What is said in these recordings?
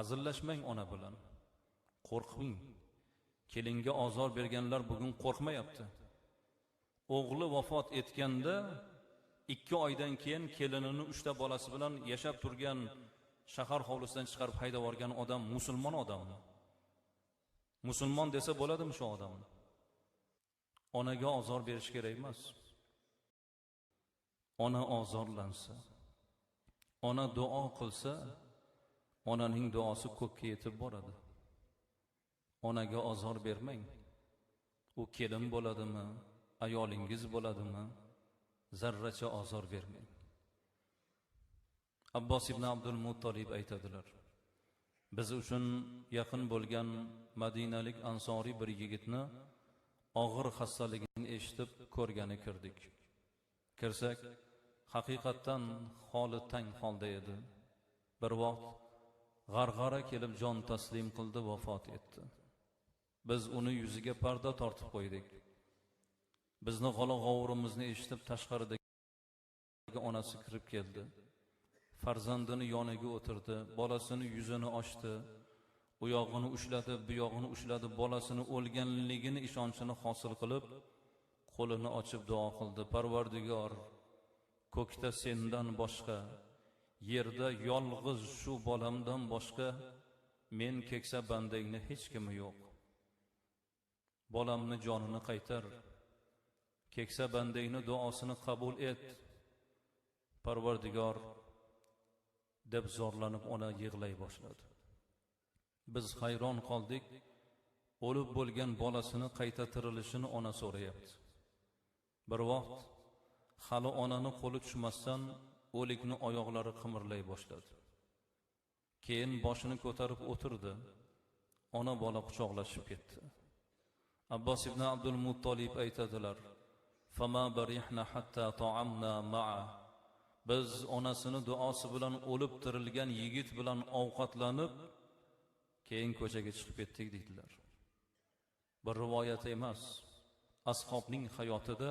hazillashmang ona bilan. Qo'rqmang. Kelinga ozor berganlar bugun qo'rqmayapti. O'g'li vafot etganda ikki oydan keyin kelinini uchta bolasi bilan yashab turgan shahar hovlisidan chiqarib haydab yuborgan odam musulmon odammi? Musulmon desa bo'ladimi shu odamni onaga ozor berish kerak emas. Ona ozorlansa ona duo qilsa onaning duosi ko'kka yetib boradi. Onaga ozor bermang. U kelin bo'ladimi ayolingiz bo'ladimi zarracha ozor bermang. Abbos ibn abdul muttolib aytadilar biz uchun yaqin bo'lgan madinalik ansoriy bir yigitni og'ir xastaligini eshitib ko'rgani kirdik. Kirsak haqiqatdan holi tang holda edi. Bir vaqt g'arg'ara kelib jon taslim qildi vafot etdi. Biz uni yuziga parda tortib qo'ydik. Bizni g'ala g'ovurimizni eshitib tashqaridagi onasi kirib keldi. Farzandini yoniga o'tirdi bolasini yuzini ochdi u yog'ini ushladi bu yog'ini ushladi bolasini o'lganligini ishonchini hosil qilib qo'lini ochib duo qildi. Parvardigor ko'kda sendan boshqa yerda yolg'iz shu bolamdan boshqa men keksa bandangni hech kimi yo'q. Bolamni jonini qaytar. Keksa bandangni duosini qabul et parvardigor deb zorlanib ona yig'lay boshladi. Biz hayron qoldik o'lib bo'lgan bolasini qayta tirilishini ona so'rayapti. Bir vaqt hali onani qo'li tushmasdan o'likni oyoqlari qimirlay boshladi. Keyin boshini ko'tarib o'tirdi. Ona bola quchoqlashib ketdi. Abbos ibn abdul muttolib aytadilar fama barihna hatta ta'amna ma'a. Biz onasini duosi bilan o'lib tirilgan yigit bilan ovqatlanib keyin ko'chaga chiqib ketdik deydilar. Bir rivoyat emas ashobning hayotida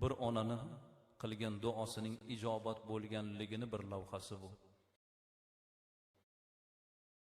bir onani qilgan duosining ijobat bo'lganligini bir lavhasi bu.